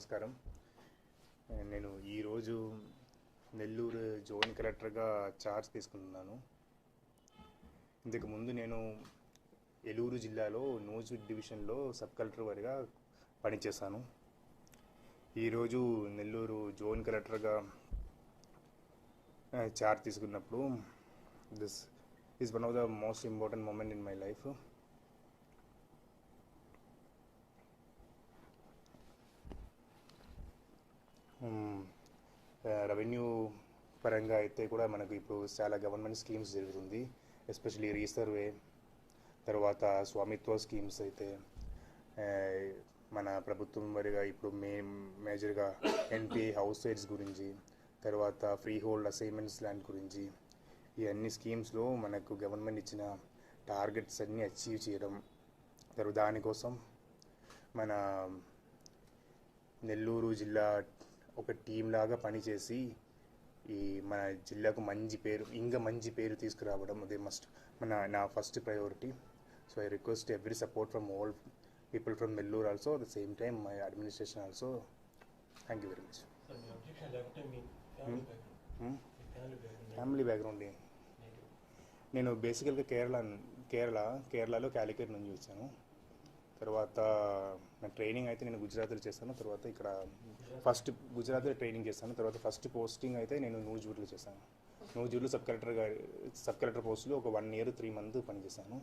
నమస్కారం. నేను ఈరోజు నెల్లూరు జోన్ కలెక్టర్గా చార్జ్ తీసుకుంటున్నాను ఇంతకు ముందు నేను ఏలూరు జిల్లాలో నూజివీడ్ డివిజన్లో సబ్ కలెక్టర్ వారిగా పనిచేశాను. ఈరోజు నెల్లూరు జోన్ కలెక్టర్గా చార్జ్ తీసుకున్నప్పుడు this is one of the most important moment in my life revenue పరంగా అయితే కూడా మనకు ఇప్పుడు చాలా గవర్నమెంట్ స్కీమ్స్ జరుగుతుంది. ఎస్పెషలీ రీసర్వే తర్వాత స్వామిత్వ స్కీమ్స్ అయితే మన ప్రభుత్వం వారిగా ఇప్పుడు మే మేజర్గా ఎన్పి హౌస్ సైడ్స్ గురించి తర్వాత ఫ్రీ హోల్డ్ అసైన్మెంట్స్ ల్యాండ్ గురించి ఈ అన్ని స్కీమ్స్లో మనకు గవర్నమెంట్ ఇచ్చిన టార్గెట్స్ అన్నీ అచీవ్ చేయడం. తర్వాత దానికోసం మన నెల్లూరు జిల్లా ఒక టీం లాగా పనిచేసి ఈ మన జిల్లాకు మంచి పేరు ఇంకా మంచి పేరు తీసుకురావడం అదే మస్ట్ మన నా first priority so I request every support from all people from Nellore also at the same time my administration also thank you very much family background నేను బేసికల్గా కేరళ కేరళ కేరళలో క్యాలికట్ నుంచి వచ్చాను. తర్వాత నా ట్రైనింగ్ అయితే నేను గుజరాత్లో చేశాను తర్వాత ఇక్కడ ఫస్ట్ గుజరాత్లో ట్రైనింగ్ చేశాను తర్వాత ఫస్ట్ పోస్టింగ్ అయితే నేను నూజివీడ్లో చేశాను. నూజివీడ్లో సబ్ కలెక్టర్గా సబ్ కలెక్టర్ పోస్ట్లో ఒక వన్ ఇయర్ త్రీ మంత్ పనిచేశాను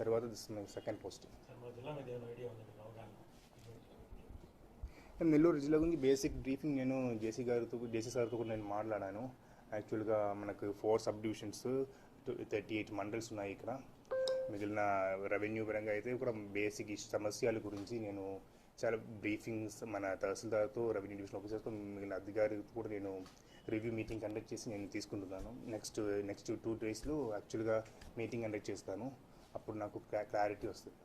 తర్వాత this my second posting Nellore జిల్లా గురించి బేసిక్ బ్రీఫింగ్ నేను జేసీ గారితో జేసీ సార్తో కూడా నేను మాట్లాడాను. యాక్చువల్గా మనకు four sub divisions thirty eight mandals ఉన్నాయి ఇక్కడ. మిగిలిన రెవెన్యూ పరంగా అయితే కూడా బేసిక్ సమస్యల గురించి నేను చాలా బ్రీఫింగ్స్ మన తహసీల్దార్తో రెవెన్యూ డివిజన్ ఆఫీసర్తో మిగిలిన అధికారితో కూడా నేను రివ్యూ మీటింగ్ కండక్ట్ చేసి నేను తీసుకుంటున్నాను. నెక్స్ట్ నెక్స్ట్ టూ డేస్లో యాక్చువల్గా మీటింగ్ కండక్ట్ చేస్తాను. అప్పుడు నాకు క్లారిటీ వస్తుంది?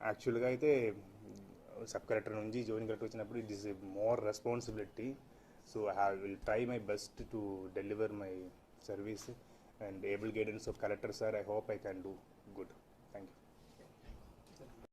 యాక్చువల్గా అయితే సబ్ కలెక్టర్ నుంచి జాయిన్ కలెక్టర్ వచ్చినప్పుడు it is more responsibility so I will try my best to deliver my service and able guidance of collector sir I hope I can do good thank you